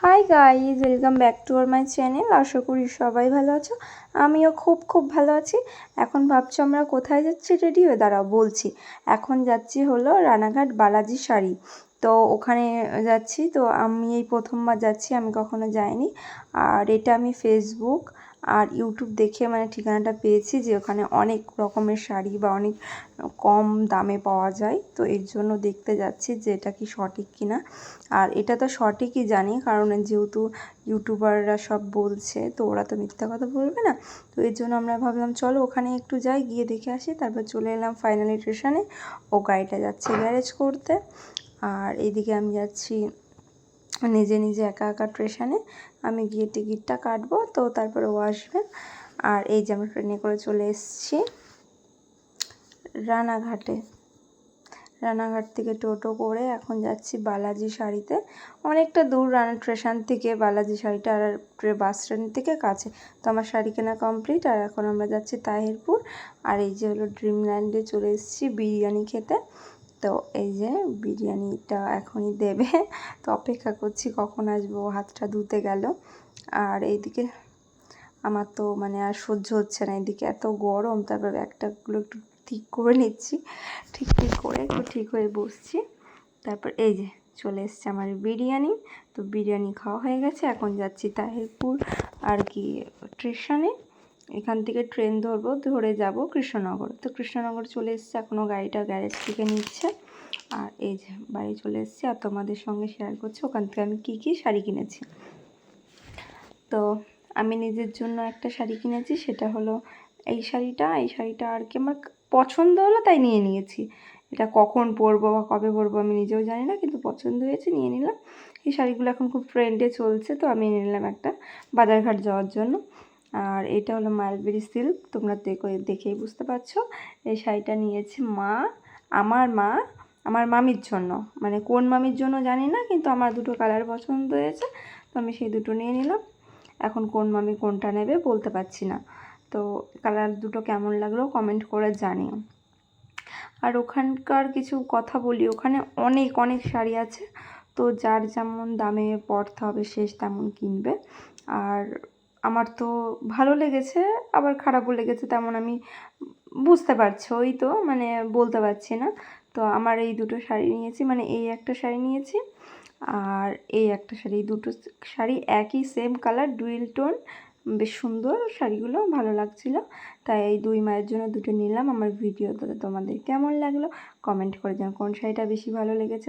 Hi guys welcome back to our my channel আশা করি সবাই ভালো আছো। আমিও খুব খুব ভালো আছি। এখন ভাবছ আমরা কোথায় যাচ্ছি রেডি হয়ে দাঁড়াও, বলছি। এখন যাচ্ছি হলো রানাঘাট বালাজি শাড়ি। তো ওখানে যাচ্ছি। তো আমি এই প্রথমবার যাচ্ছি, আমি কখনো যাইনি। আর এটা আমি ফেসবুক আর ইউটিউব দেখে মানে ঠিকানাটা পেয়েছি যে ওখানে অনেক রকমের শাড়ি বা অনেক কম দামে পাওয়া যায়। তো এর জন্য দেখতে যাচ্ছি যে এটা কি সঠিক কিনা আর এটা তো সঠিকই জানি, কারণ যেহেতু ইউটিউবাররা সব বলছে, তো ওরা তো মিথ্যা কথা বলবে না। তো এর জন্য আমরা ভাবলাম, চলো ওখানে একটু যাই, গিয়ে দেখে আসি। তারপর চলে এলাম ফাইনালি স্টেশনে ও গাড়িটা যাচ্ছে গ্যারেজ করতে। আর এদিকে আমি যাচ্ছি নিজে নিজে একা একা স্টেশনে। আমি গিয়ে টিকিটটা কাটবো, তো তারপরে ও আসবে। আর এই যে আমরা ট্রেনে করে চলে এসেছি রানাঘাটে। রানাঘাট থেকে টোটো করে এখন যাচ্ছি বালাজি শাড়িতে অনেকটা দূর রানা স্টেশন থেকে, বালাজি শাড়িটা আর বাস স্ট্যান্ড থেকে কাছে। তো আমার শাড়ি কেনা কমপ্লিট আর এখন আমরা যাচ্ছি তাহিরপুর। আর এই যে হলো ড্রিমল্যান্ডে চলে এসেছি বিরিয়ানি খেতে। তো এই যে বিরিয়ানিটা এখনই দেবে। তো অপেক্ষা করছি কখন আসব, হাতটা ধুতে গেল। আর এইদিকে আমার তো মানে আর সহ্য হচ্ছে না এদিকে, এত গরম। তারপর ব্যাগটাগুলো একটু ঠিক করে নিচ্ছি। ঠিক ঠিক করে একটু ঠিক হয়ে বসছি। তারপর এই যে চলে এসছে আমার বিরিয়ানি। তো বিরিয়ানি খাওয়া হয়ে গেছে, এখন যাচ্ছি তাহিরপুর আর কি স্টেশনে এখান থেকে ট্রেন ধরবো, ধরে যাব কৃষ্ণনগর। তো কৃষ্ণনগর চলে এসছে এখনও গাড়িটা গ্যারেজ থেকে নিচ্ছে। আর এই যে বাড়ি চলে এসেছি, আর তোমাদের সঙ্গে শেয়ার করছি, ওখান থেকে আমি কী কী শাড়ি কিনেছি। তো আমি নিজের জন্য একটা শাড়ি কিনেছি, সেটা হলো এই শাড়িটা। এই শাড়িটা আর কি আমার পছন্দ হলো, তাই নিয়ে নিয়েছি। এটা কখন পরবো বা কবে পরবো আমি নিজেও জানি না, কিন্তু পছন্দ হয়েছে, নিয়ে নিলাম। এই শাড়িগুলো এখন খুব ট্রেন্ডে চলছে, তো আমি নিলাম একটা বাজারঘাট যাওয়ার জন্য। আর এটা হলো মালবেরি সিল্ক তোমরা দেখো, দেখেই বুঝতে পারছ। এই শাড়িটা নিয়েছে মা, আমার মা, আমার মামির জন্য। মানে কোন মামির জন্য জানি না, কিন্তু আমার দুটো কালার পছন্দ হয়েছে, তো আমি সেই দুটো নিয়ে নিলাম। এখন কোন মামি কোনটা নেবে বলতে পারছি না। তো কালার দুটো কেমন লাগল কমেন্ট করে জানিও। আর ওখানকার কিছু কথা বলি, ওখানে অনেক অনেক শাড়ি আছে। তো যার যেমন দামে পড়তে হবে শেষ তেমন কিনবে। আর আমার তো ভালো লেগেছে, আবার খারাপও লেগেছে তেমন আমি বুঝতে পারছি, ওই তো মানে বলতে পারছি না। তো আমার এই দুটো শাড়ি নিয়েছি মানে এই একটা শাড়ি নিয়েছি আর এই একটা শাড়ি দুটো শাড়ি একই সেম কালার ডুয়েল টোন বেশ সুন্দর শাড়িগুলো, ভালো লাগছিল। তাই এই দুই মায়ের জন্য দুটো নিলাম, আমার ভিডিওতে তোমাদের কেমন লাগল? কমেন্ট করে জানো কোন শাড়িটা বেশি ভালো লেগেছে?